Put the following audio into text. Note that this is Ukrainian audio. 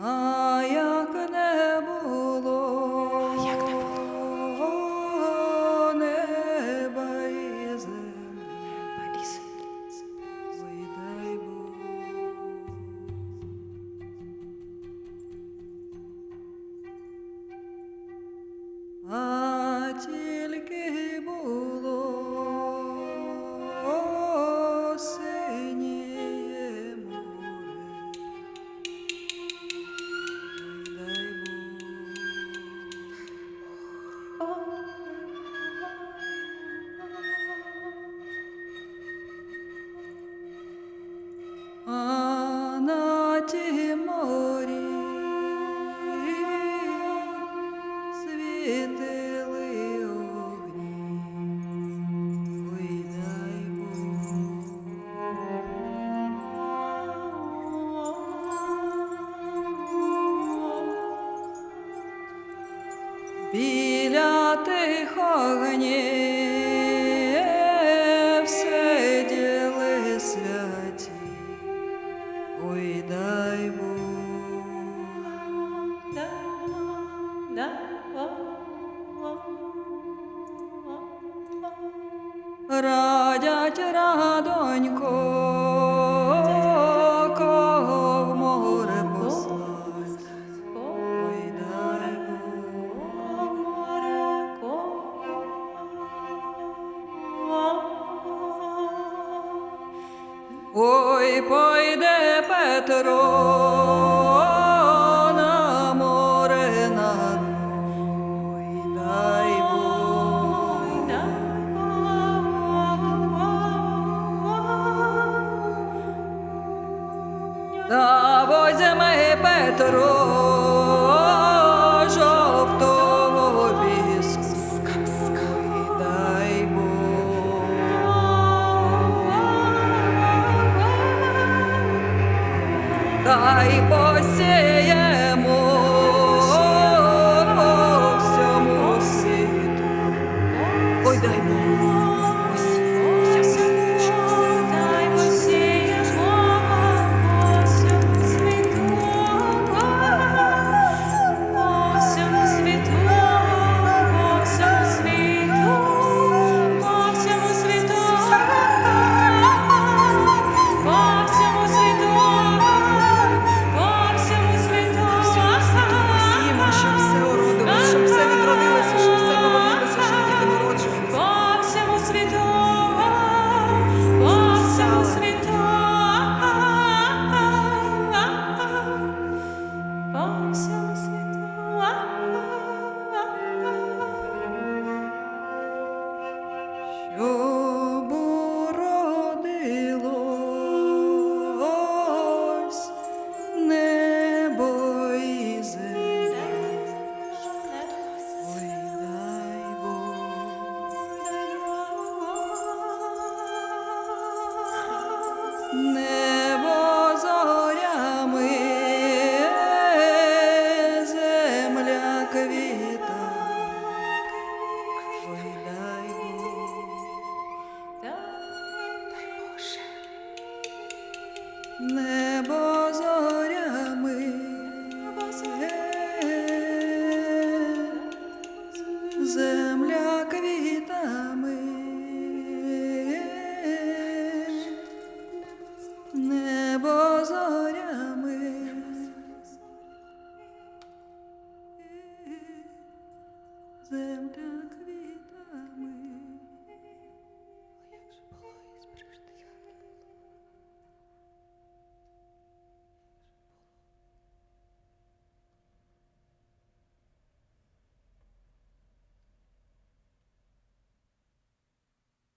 А як не було неба і землі, ой, дай Бог. А ті біля тих огнів сиділи святі, ой, дай Бог. дай Радять радонько. vetero небо зорями, земля квітами, небо зорями. Земля